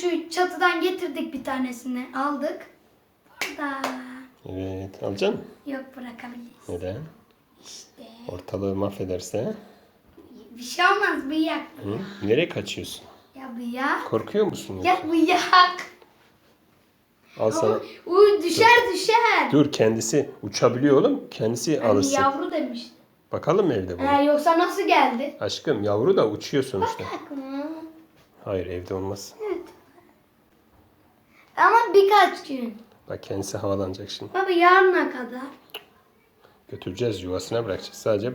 şu çatıdan getirdik bir tanesini. Aldık. Burada. Evet. Alacaksın mı? Yok bırakabiliriz. Neden? İşte. Ortalığı mahvederse. Bir şey olmaz bıyak. Hı? Nereye kaçıyorsun? Ya bıyak. Korkuyor musun? Ya bıyak. Al sana. Ama uy düşer düşer. Dur kendisi uçabiliyor oğlum. Kendisi Hani alırsın. yavru demiş. Bakalım mı evde bu? Ha, yoksa nasıl geldi? Aşkım yavru da uçuyor sonuçta. Bak mı? Hayır evde olmaz. Evet. Birkaç gün. Bak kendisi havalanacak şimdi. Baba yarına kadar. Götüreceğiz yuvasına bırakacağız. Sadece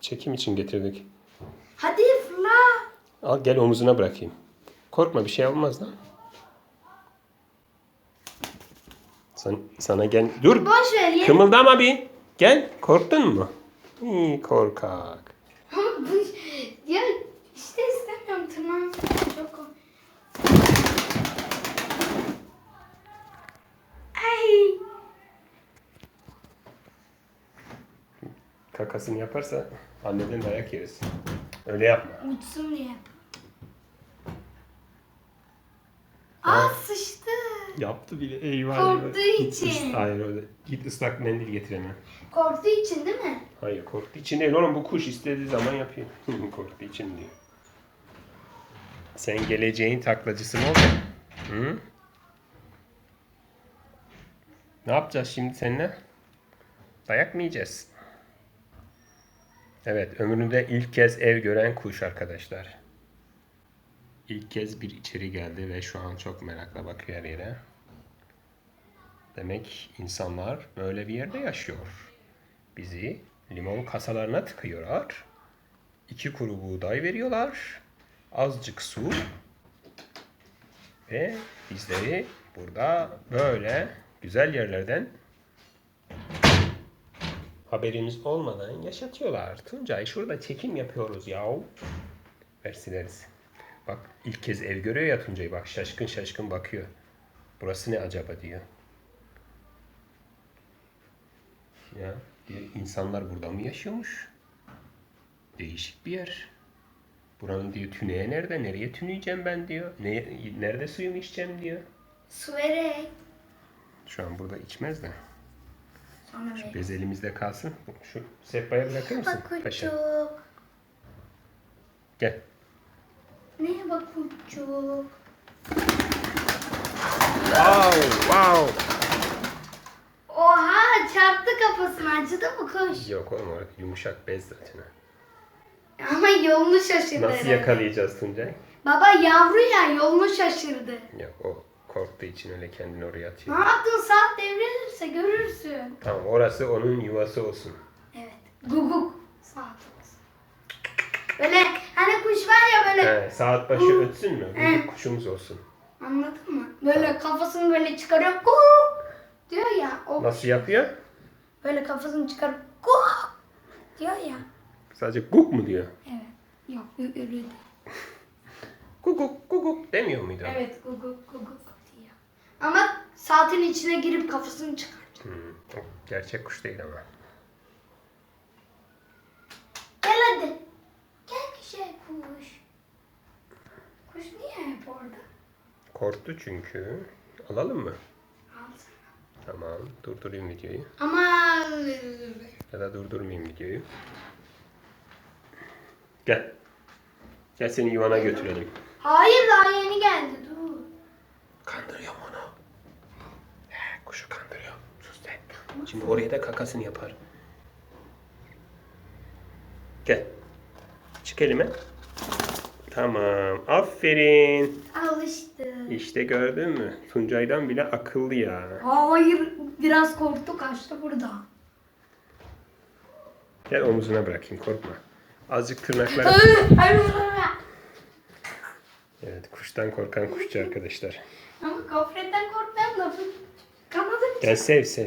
çekim için getirdik. Hadi fırla. Al gel omuzuna bırakayım. Korkma bir şey olmaz lan. Sen, sana gel. Dur. Boş ver ya. Kımıldama bir. Gel. Korktun mu? İyi korkak. Ama bu ya işte istemiyorum tırnağım çok o- Ay. Kakasını yaparsa anneden dayak yeriz. Öyle yapma. Uçsun diye. Aa sıçtı. Yaptı bile eyvah. Korktuğu eyvah. Git için. ıs- Hayır öyle. Git ıslak mendil getir hemen. Korktuğu için değil mi? Hayır korktuğu için değil oğlum bu kuş istediği zaman yapıyor. korktuğu için diyor. Sen geleceğin taklacısı mı olacaksın? Hı? Ne yapacağız şimdi seninle? Dayak mı yiyeceğiz? Evet ömründe ilk kez ev gören kuş arkadaşlar. İlk kez bir içeri geldi ve şu an çok merakla bakıyor yere. Demek insanlar böyle bir yerde yaşıyor. Bizi limon kasalarına tıkıyorlar. İki kuru buğday veriyorlar. Azıcık su. Ve bizleri burada böyle güzel yerlerden haberimiz olmadan yaşatıyorlar. Tuncay şurada çekim yapıyoruz yahu. Versileriz. Bak ilk kez ev görüyor ya Tuncay bak şaşkın şaşkın bakıyor. Burası ne acaba diyor. Ya diyor, insanlar burada mı yaşıyormuş? Değişik bir yer. Buranın diyor tüneye nerede? Nereye tüneyeceğim ben diyor. Ne, nerede suyumu içeceğim diyor. Su vererek. Şu an burada içmez de. Ver. Bez elimizde kalsın. Şu sehpaya bırakır mısın? Bak Paşa. kucuk. Gel. Ne bak kucuk. Wow, wow. Oha çarptı kafasını acıdı mı kuş? Yok oğlum orada yumuşak bez zaten. ha. Ama yolunu şaşırdı. Nasıl herhalde. yakalayacağız Tuncay? Baba yavru ya yolunu şaşırdı. Yok o korktuğu için öyle kendini oraya Ne atıyor. yaptın saat devrilirse görürsün. Tamam orası onun yuvası olsun. Evet. Guguk. Saat olsun. Böyle hani kuş var ya böyle. He, saat başı ötsün mü? He. Bu kuşumuz olsun. Anladın mı? Böyle kafasını böyle çıkarıyor. Guguk diyor ya. O Nasıl yapıyor? böyle kafasını çıkarıp guguk diyor ya. Sadece guk mu diyor? Evet. Yok ü- ürüdü. Guguk guguk demiyor muydu? Evet guguk guguk. Ama saatin içine girip kafasını çıkaracak. Hmm, gerçek kuş değil ama. Gel hadi. Gel güzel kuş. Kuş niye hep orada? Korktu çünkü. Alalım mı? Al. Tamam. Durdurayım videoyu. Ama Ya da durdurmayayım videoyu. Gel. Gel seni yuvana götürelim. hayır daha yeni geldi dur. Kandırıyorum onu. He, kuşu kandırıyorum. Sus sen. Şimdi oraya da kakasını yapar. Gel. Çık elime. Tamam. Aferin. Alıştı. İşte gördün mü? Tuncay'dan bile akıllı ya. Hayır biraz korktu kaçtı burada. Gel omuzuna bırakayım korkma. Azıcık tırnaklar. Hayır Evet kuştan korkan kuşçu arkadaşlar. Gofretten korkmam bu kanadım. Gel sev sev.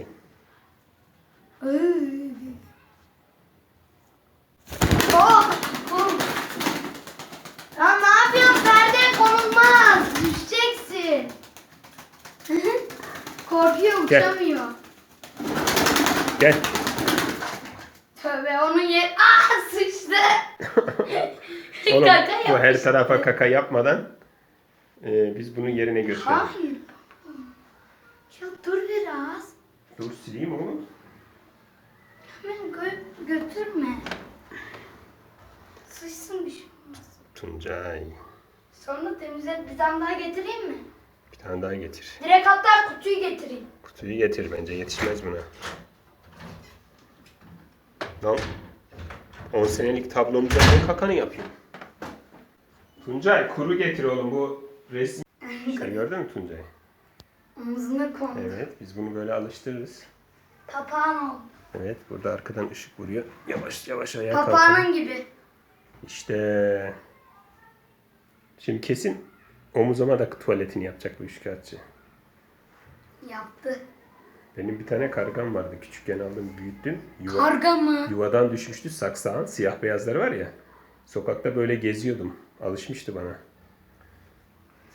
Oh, oh. Ya ne yapıyorsun? Perde konulmaz. Düşeceksin. Korkuyor, Gel. uçamıyor. Gel. Tövbe onun yer... Ah sıçtı. Oğlum Kaka bu her tarafa kaka yapmadan Ee, biz bunu yerine götürelim. Hayır. Ya dur biraz. Dur sileyim oğlum. Hemen gö- götürme. Sıçsın bir şey olmaz. Tuncay. Sonra temizle bir tane daha getireyim mi? Bir tane daha getir. Direkt hatta kutuyu getireyim. Kutuyu getir bence yetişmez buna. Lan 10 senelik tablomuza ne kakanı yapıyor? Tuncay kuru getir oğlum bu resim. Sen gördün mü Tuncay? Omzuna kondu. Evet biz bunu böyle alıştırırız. Papağan ol. Evet burada arkadan ışık vuruyor. Yavaş yavaş ayağa. Papağanın gibi. İşte. Şimdi kesin omuzuma da tuvaletini yapacak bu üçkağıtçı. Yaptı. Benim bir tane kargam vardı. Küçükken aldım, büyüttüm. Yuva, Karga mı? yuvadan düşmüştü saksağın. Siyah beyazları var ya. Sokakta böyle geziyordum. Alışmıştı bana.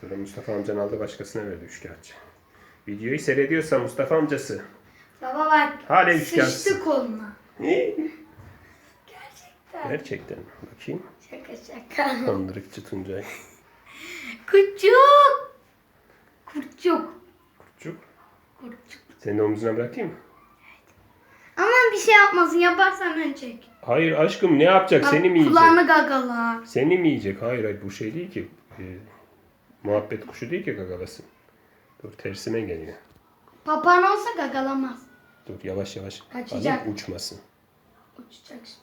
Sonra Mustafa amcan aldı başkasına verdi üçkağıtçı. Videoyu seyrediyorsa Mustafa amcası. Baba bak. Hala üçkağıtçı. Sıçtı koluna. Gerçekten. Gerçekten. Bakayım. Şaka şaka. Kandırıkçı Tuncay. Kurtçuk. Kurtçuk. Kurtçuk. Kurtçuk. Seni de omzuna bırakayım mı? Aman bir şey yapmasın. Yaparsan ben çek. Hayır aşkım ne yapacak? Seni mi yiyecek? Kulağını gagalar. Seni mi yiyecek? Hayır hayır bu şey değil ki. Ee, muhabbet kuşu değil ki gagalasın. Dur tersine geliyor. Papağan olsa gagalamaz. Dur yavaş yavaş. Kaçacak. Alayım, uçmasın. Uçacak şimdi.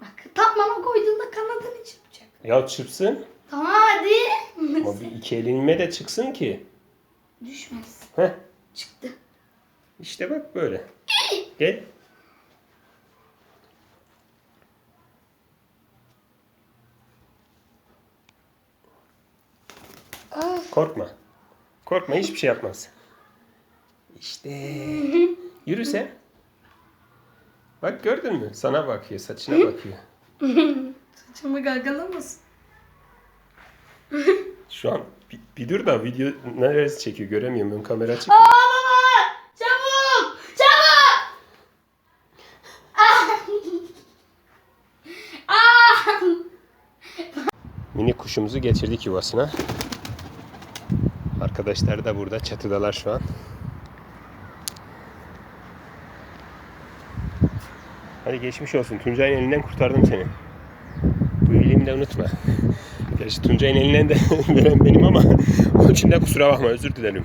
Bak tam bana koyduğunda kanadını çırpacak. Ya çırpsın. Tamam hadi. Ama bir iki elinme de çıksın ki. Düşmez. Heh. Çıktı. İşte bak böyle. Gel. Korkma. Korkma hiçbir şey yapmaz. İşte. Yürü sen. Bak gördün mü? Sana bakıyor, saçına bakıyor. Saçımı gagalamasın. Şu an bir, bir dur da video neresi çekiyor göremiyorum. Ön kamera Aa çıkmıyor. baba! Çabuk! Çabuk! Ah! Ah! Mini kuşumuzu getirdik yuvasına. Arkadaşlar da burada çatıdalar şu an. Hadi geçmiş olsun. Tuncay'ın elinden kurtardım seni. Bu iyiliğimi de unutma. Gerçi Tuncay'ın elinden de veren benim ama onun için de kusura bakma özür dilerim.